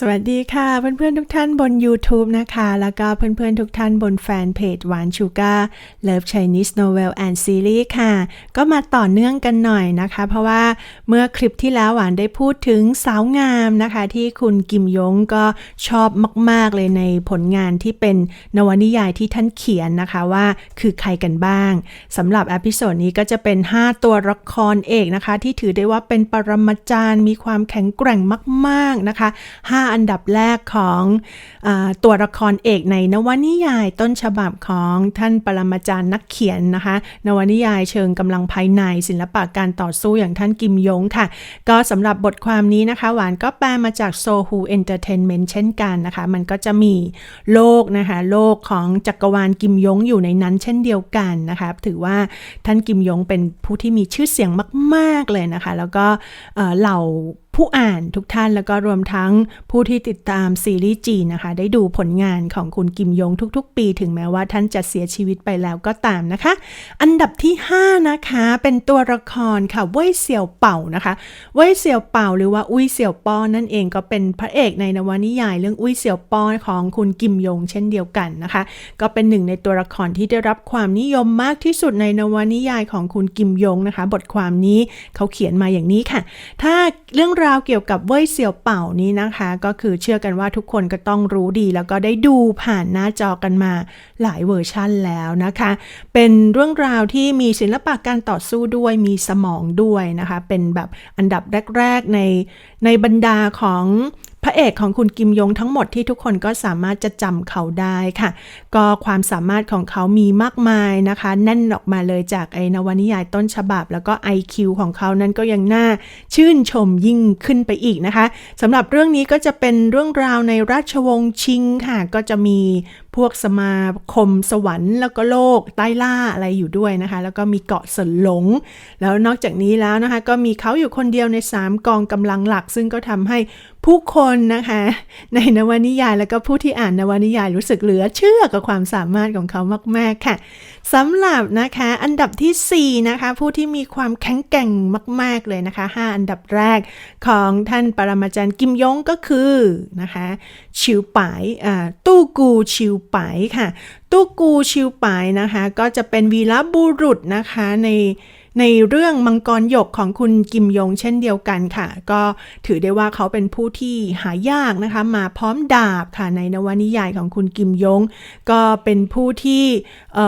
สวัสดีค่ะเพื่อนๆทุกท่านบน YouTube นะคะ แล้วก็เพื่อนๆทุกท่านบนแฟนเพจหวานชูการ์ Love Chinese Novel and Series ค่ะ ก็มาต่อเนื่องกันหน่อยนะคะ เพราะว่าเมื่อคลิปที่แล้วหวานได้พูดถึงสาวงามนะคะ ที่คุณกิมยงก็ชอบมากๆเลยในผลงานที่เป็นนวนิยายที่ท่านเขียนนะคะว่าคือใครกันบ้างสำหรับอพิโซดนี้ก็จะเป็น 5 ตัวละครเอกนะคะ ที่ถือได้ว่าเป็นปรมาจารย์มีความแข็งแกร่งมาก ๆนะคะ5อันดับแรกของอตัวละครเอกในนวนิยายต้นฉบับของท่านปรมาจารย์นักเขียนนะคะ นวนิยายเชิงกำลังภายในศิลปะการต่อสู้อย่างท่านกิมยงค่ะ ก็สำหรับบทความนี้นะคะ หวานก็แปลมาจาก Sohu Entertainment เช่นกันนะคะ มันก็จะมีโลกนะคะ โลกของจักรวาลกิมยงอยู่ในนั้นเช่นเดียวกันนะคะ ถือว่าท่านกิมยงเป็นผู้ที่มีชื่อเสียงมาก ๆ เลยนะคะ แล้วก็เหล่า ผู้อ่านทุกท่านแล้วก็รวมทั้งผู้ที่ติดตามซีรีส์จีนนะคะ ได้ดูผลงานของคุณกิมยงทุกๆ ปีถึงแม้ว่าท่านจะเสียชีวิตไปแล้วก็ตามนะคะ อันดับที่ 5 นะคะเป็นตัวละครค่ะเว่ยเสี่ยวเป่านะคะเว่ยเสี่ยวเป่าหรือว่าอุ้ยเสี่ยวป้อนั่นเองก็เป็นพระเอกในนวนิยาย เรื่องอุ้ยเสี่ยวป้อของคุณกิมยงเช่นเดียวกันนะคะ ก็เป็นหนึ่งในตัวละครที่ได้รับความนิยมมากที่สุดในนวนิยายของคุณกิมยงนะคะ บทความนี้เขาเขียนมาอย่างนี้ค่ะ ถ้าเรื่องราวเกี่ยวกับเว่ยเสี่ยวเป่านี้นะคะ ก็คือเชื่อกันว่าทุกคนก็ต้องรู้ดี แล้วก็ได้ดูผ่านหน้าจอกันมาหลายเวอร์ชั่นแล้วนะคะ เป็นเรื่องราวที่มีศิลปะการต่อสู้ด้วยมีสมองด้วยนะคะ เป็นแบบอันดับแรก ๆ ในในบรรดาของ พระเอกของคุณกิมยงทั้งหมดที่ทุกคนก็สามารถจะจำเขาได้ค่ะ ก็ความสามารถของเขามีมากมายนะคะ แน่นออกมาเลยจากไอ้นวนิยายต้นฉบับ แล้วก็ IQ ของเขานั้นก็ยังน่าชื่นชมยิ่งขึ้นไปอีกนะคะสำหรับเรื่องนี้ก็จะเป็นเรื่องราวในราชวงศ์ชิงค่ะ ก็จะมี พวกสมาคมสวรรค์แล้วก็โลกใต้ล่าอะไรอยู่ด้วยนะคะ แล้วก็มีเกาะสนหลง แล้วนอกจากนี้แล้วนะคะ ก็มีเขาอยู่คนเดียวใน 3 กองกำลังหลัก ซึ่งก็ทำให้ผู้คนนะคะ ในนวนิยายแล้วก็ผู้ที่อ่านนวนิยายรู้สึกเหลือเชื่อกับความสามารถของเขามาก ๆ ค่ะสำหรับนะคะอันดับทีสี่4 นะคะ ผู้ที่มีความแข็งแกร่งมาก ๆ เลยนะคะ 5 อันดับแรกของท่านปรมาจารย์กิมยงก็คือนะคะชิวปายตู้กูชิวปค่ะ ตู้กูชิวปนะคะ ก็จะเป็นวีรบุรุษนะคะใน ในเรื่องมังกรหยกของคุณกิมยงเช่นเดียวกันค่ะ ก็ถือได้ว่าเขาเป็นผู้ที่หายากนะคะ มาพร้อมดาบค่ะในนวนิยายของคุณกิมยง ก็เป็นผู้ที่เ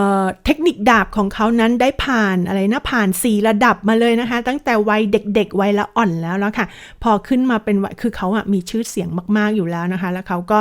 เทคนิคดาบของเขานั้นได้ผ่านอะไรนะผ่านสี่ระดับมาเลยนะคะ ตั้งแต่วัยเด็กๆวัยละอ่อนแล้วแล้วค่ะ พอขึ้นมาเป็นวัยคือเขาอะมีชื่อเสียงมาก ๆอยู่แล้วนะคะ แล้วเขาก็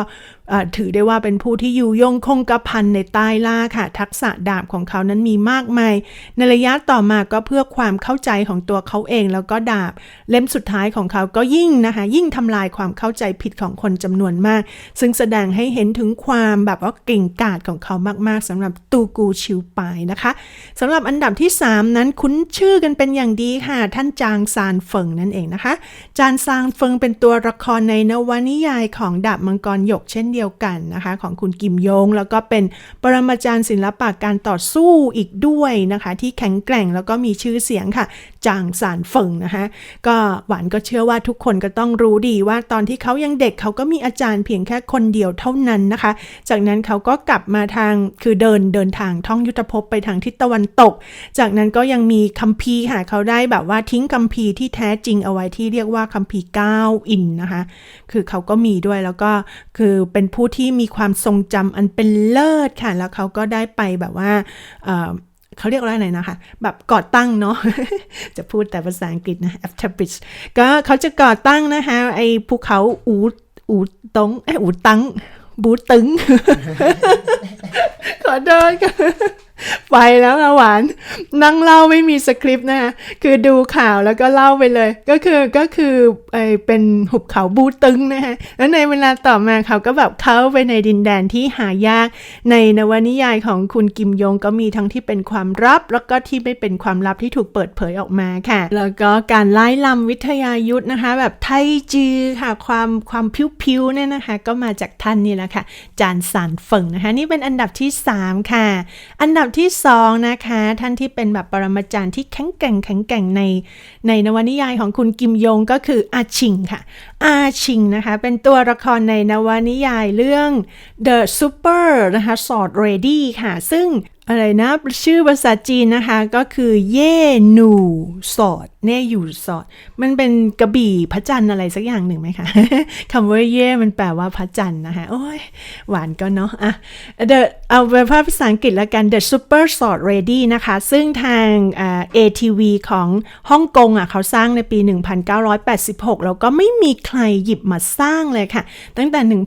ถือได้ว่าเป็นผู้ที่อยู่ยงคงกระพันในใต้ล่าค่ะ ทักษะดาบของเขานั้นมีมากมายในระยะต่อมาก็เพื่อื่อความเข้าใจของตัวเขาเองแล้วก็ดาบ เล่มสุดท้ายของเขาก็ยิ่งนะคะ ยิ่งทำลายความเข้าใจผิดของคนจำนวนมาก ซึ่งแสดงให้เห็นถึงความแบบว่าเก่งกาจของเขามาก ๆสำหรับตูกูชิวปายนะคะสำหรับอันดับที่ 3 นั้นคุ้นชื่อกันเป็นอย่างดีค่ะ ท่านจางซานเฟิงนั่นเองนะคะ จางซานเฟิงเป็นตัวละครในนวนิยายของดาบมังกรหยกเช่นเดียวกันนะคะ ของคุณกิมยง แล้วก็เป็นปรมาจารย์ศิลปะการต่อสู้อีกด้วยนะคะ ที่แข็งแกร่งแล้วก็มีชชื่อเสียงค่ะ จางซานเฟิงนะคะก็หวานก็เชื่อว่าทุกคนก็ต้องรู้ดีว่าตอนที่เขายังเด็กเขาก็มีอาจารย์เพียงแค่คนเดียวเท่านั้นนะคะ จากนั้นเขาก็กลับมาทางคือเดินเดินทางท่องยุทธภพไปทางทิศตะวันตก จากนั้นก็ยังมีคัมภีร์ค่ะเขาได้แบบว่าทิ้งคัมภีร์ที่แท้จริงเอาไว้ที่เรียกว่าคัมภีร์เก้าอินนะคะคือเขาก็มีด้วยแล้วก็คือเป็นผู้ที่มีความทรงจำอันเป็นเลิศค่ะ แล้วเขาก็ได้ไปแบบว่า เขาเรียกว่าอะไรนะคะ แบบก่อตั้งเนาะ จะพูดแต่ภาษาอังกฤษนะ a f t e r b r i d g e ก็เขาจะก่อตั้งนะคะไอ้ภูเขาอูอูตงเอยอูตังบูตึง ขอโทษค่ะ ไปแล้วค่ะหวาน นั่งเล่าไม่มีสคริปต์นะคะคือดูข่าวแล้วก็เล่าไปเลย ก็คือก็คือไอเป็นหุบเขาบูตึงนะคะแล้วในเวลาต่อมาเขาก็แบบเข้าไปในดินแดนที่หายาก ในนวนิยายของคุณกิมยงก็มีทั้งที่เป็นความลับ แล้วก็ที่ไม่เป็นความลับที่ถูกเปิดเผยออกมาค่ะ แล้วก็การไล่ลำวิทยายุทธนะคะ แบบไทจือค่ะความความพิ้วๆเนี่ยนะคะ ก็มาจากท่านนี่แหละค่ะ จานสานเฟิงนะคะ นี่เป็นอันดับที่ 3 ค่ะ อันดับบที่สองนะคะ ท่านที่เป็นแบบปรมาจารย์ที่แข็งแกร่งแข็งแกร่งใน ในนวนิยายของคุณกิมยงก็คืออาชิงค่ะ อาชิงนะคะ เป็นตัวละครในนวนิยายเรื่อง The Super นะคะ Sword Ready ค่ะ ซึ่ง อะไรนะชื่อภาษาจีนนะคะก็คือเย่หนูสอดเน่อยู่สอด มันเป็นกระบี่พระจันทร์อะไรสักอย่างหนึ่งไหมคะคำว่าเย่มันแปลว่าพระจันทร์นะคะโอ้ยหวานก็เนาะอะ The เอาเป็นภาษาอังกฤษละกัน The Super Sword Ready นะคะ ซึ่งทางอ่า ATV ของฮ่องกงอะเขาสร้างในปี 1986 แล้วก็ไม่มีใครหยิบมาสร้างเลยค่ะ ตั้งแต่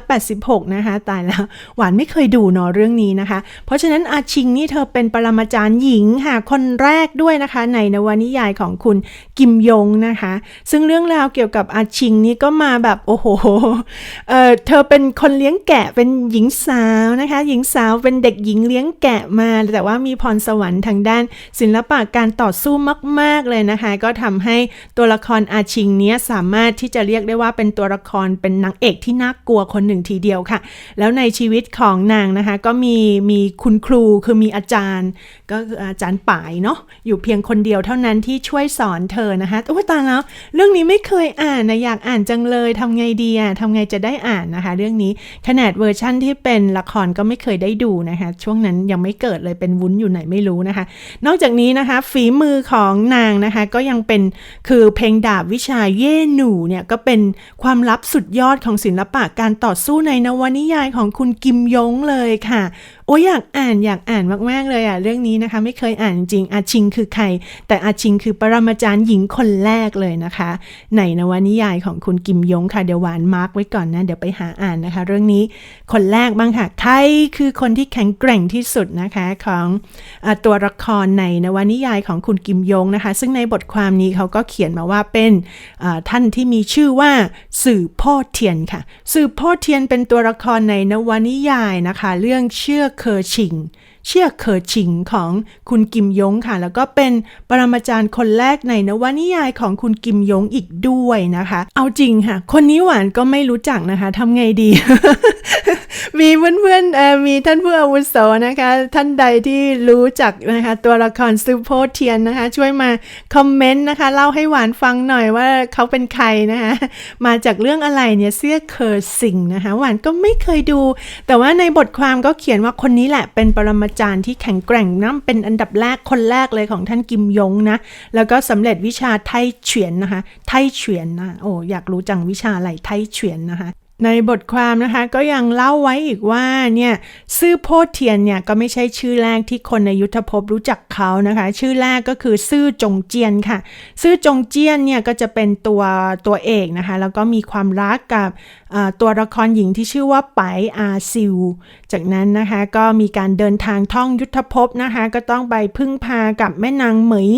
1986 นะคะ ตายแล้วหวานไม่เคยดูเนาะเรื่องนี้นะคะ เพราะฉะนั้นอาชิงนี่เธอเป็นปรมาจารย์หญิงค่ะคนแรกด้วยนะคะ ในนวนิยายของคุณกิมยงนะคะ ซึ่งเรื่องราวเกี่ยวกับอาชิงนี่ก็มาแบบโอ้โหเออเธอเป็นคนเลี้ยงแกะเป็นหญิงสาวนะคะ หญิงสาวเป็นเด็กหญิงเลี้ยงแกะมา แต่ว่ามีพรสวรรค์ทางด้าน ศิลปะการต่อสู้มาก ๆเลยนะคะ ก็ทำให้ตัวละครอาชิงเนี้ยสามารถที่จะเรียกได้ว่าเป็นตัวละครเป็นนางเอกที่น่ากลัวคนหนึ่งทีเดียวค่ะ แล้วในชีวิตของนางนะคะก็มีมีคุณครูคือมีอาจารย์ ก็คืออาจารย์ป่ายเนาะอยู่เพียงคนเดียวเท่านั้นที่ช่วยสอนเธอนะคะโอ้ตายแล้ว เรื่องนี้ไม่เคยอ่านนะอยากอ่านจังเลยทำไงดีอะทำไงจะได้อ่านนะคะ เรื่องนี้ขนาดเวอร์ชั่นที่เป็นละครก็ไม่เคยได้ดูนะคะ ช่วงนั้นยังไม่เกิดเลยเป็นวุ้นอยู่ไหนไม่รู้นะคะ นอกจากนี้นะคะ ฝีมือของนางนะคะ ก็ยังเป็นคือเพลงดาบวิชาเย่หนูเนี่ยก็เป็นความลับสุดยอดของศิลปะการต่อสู้ในนวนิยายของคุณกิมยงเลยค่ะ โอ้อยากอ่านอยากอ่านมากๆเลยอะเรื่องนี้นะคะ ไม่เคยอ่านจริงอาชิงคือใคร แต่อาชิงคือปรมาจารย์หญิงคนแรกเลยนะคะในนวนิยายของคุณกิมยงค่ะเดี๋ยวหวานมาร์กไว้ก่อนนะเดี๋ยวไปหาอ่านนะคะ เรื่องนี้คนแรกบ้างค่ะใครคือคนที่แข็งแกร่งที่สุดนะคะของอตัวละครในนวนิยายของคุณกิมยงนะคะ ซึ่งในบทความนี้เขาก็เขียนมาว่าเป็นท่านที่มีชื่อว่า สื่อพ่อเทียนค่ะ สื่อพ่อเทียนเป็นตัวละครในนวนิยายนะคะ เรื่องเชื่อเคอชิง เชี่ยเคอชิงของคุณกิมยงค่ะ แล้วก็เป็นปรมาจารย์คนแรกในนวนิยายของคุณกิมยงอีกด้วยนะคะ เอาจริงค่ะ คนนี้หวานก็ไม่รู้จักนะคะทำไงดี มีเพื่อนๆมีท่านผู้อาวุโสนะคะ ท่านใดที่รู้จักนะคะตัวละครซูโพเทียนนะคะ ช่วยมาคอมเมนต์นะคะ เล่าให้หวานฟังหน่อยว่าเขาเป็นใครนะคะมาจากเรื่องอะไรเนี่ยเสื้อเคอร์สิงนะคะ หวานก็ไม่เคยดู แต่ว่าในบทความก็เขียนว่าคนนี้แหละเป็นปรมาจารย์ที่แข็งแกร่งนะเป็นอันดับแรกคนแรกเลยของท่านกิมยงนะ แล้วก็สำเร็จวิชาไทเฉียนนะคะ ไทเฉียนนะ โอ้ อยากรู้จังวิชาอะไรไทเฉียนนะคะ ในบทความนะคะก็ยังเล่าไว้อีกว่าเนี่ยซื่อโพธิ์เทียนเนี่ยก็ไม่ใช่ชื่อแรกที่คนในยุทธภพรู้จักเขานะคะ ชื่อแรกก็คือซื่อจงเจียนค่ะ ซื่อจงเจียนเนี่ยก็จะเป็นตัวตัวเอกนะคะ แล้วก็มีความรักกับตัวละครหญิงที่ชื่อว่าไปอาซิว จากนั้นนะคะก็มีการเดินทางท่องยุทธภพนะคะ ก็ต้องไปพึ่งพากับแม่นางเหมย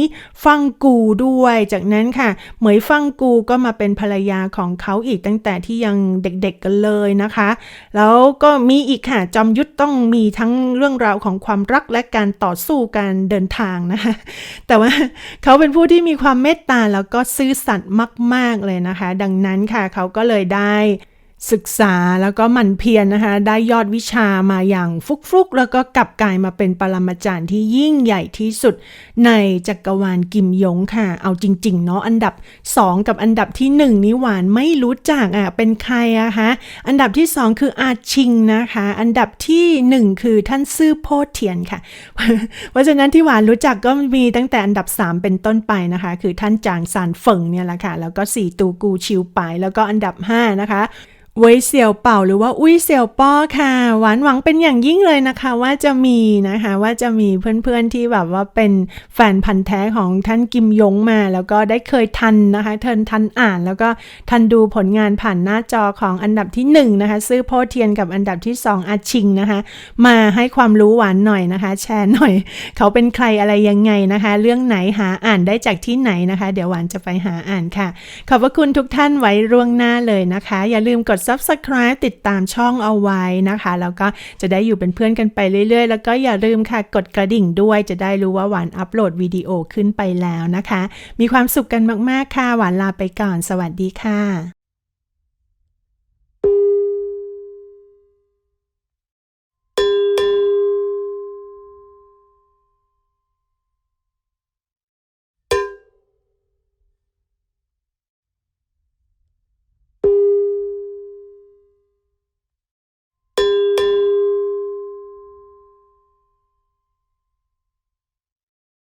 ฟังกูด้วย จากนั้นค่ะเหมยฟังกูก็มาเป็นภรรยาของเขาอีกตั้งแต่ที่ยังเด็กๆกันเลยนะคะ แล้วก็มีอีกค่ะจอมยุทธต้องมีทั้งเรื่องราวของความรักและการต่อสู้การเดินทางนะคะ แต่ว่าเขาเป็นผู้ที่มีความเมตตาแล้วก็ซื่อสัตย์มาก ๆเลยนะคะ ดังนั้นค่ะเขาก็เลยได้ ศึกษาแล้วก็หมั่นเพียรนะคะ ได้ยอดวิชามาอย่างฟุกๆ แล้วก็กลับกลายมาเป็นปรมาจารย์ที่ยิ่งใหญ่ที่สุดในจักรวาลกิมยงค่ะ เอาจริง ๆ เนาะอันดับ 2 กับอันดับที่ 1 นี้หวานไม่รู้จักอะเป็นใครอะคะอันดับที่ 2 คืออาชิงนะคะ อันดับทีหนึ่1 คือท่านซื่อโพเทียนค่ะ เพราะฉะนั้นที่หวานรู้จักก็มีตั้งแต่อันดับ 3 เป็นต้นไปนะคะ คือท่านจางซานเฟิงเนี่ยแหละค่ะแล้วก็4ตูกูชิวไปแล้วก็อันดับ 5 นะคะ เวยเสี่ยวเป่าหรือว่าอุ้ยเสี่ยวป้อค่ะ หวานหวังเป็นอย่างยิ่งเลยนะคะ ว่าจะมีนะคะว่าจะมีเพื่อนๆที่แบบว่าเป็นแฟนพันธ์แท้ของท่านกิมยงมา แล้วก็ได้เคยทันนะคะเทินทันอ่าน แล้วก็ทันดูผลงานผ่านหน้าจอของอันดับที่1นนะคะซื้อโพเทียนกับอันดับที่ 2 อาชิงนะคะ มาให้ความรู้หวานหน่อยนะคะ แชร์หน่อย เขาเป็นใครอะไรยังไงนะคะ เรื่องไหนหาอ่านได้จากที่ไหนนะคะ เดี๋ยวหวานจะไปหาอ่านค่ะ ขอบพระคุณทุกท่านไว้ร่วงหน้าเลยนะคะ อย่าลืมกด subscribe ติดตามช่องเอาไว้นะคะ แล้วก็จะได้อยู่เป็นเพื่อนกันไปเรื่อยๆ แล้วก็อย่าลืมค่ะกดกระดิ่งด้วยจะได้รู้ว่าหวานอัปโหลดวิดีโอขึ้นไปแล้วนะคะ มีความสุขกันมากๆค่ะหวานลาไปก่อน สวัสดีค่ะ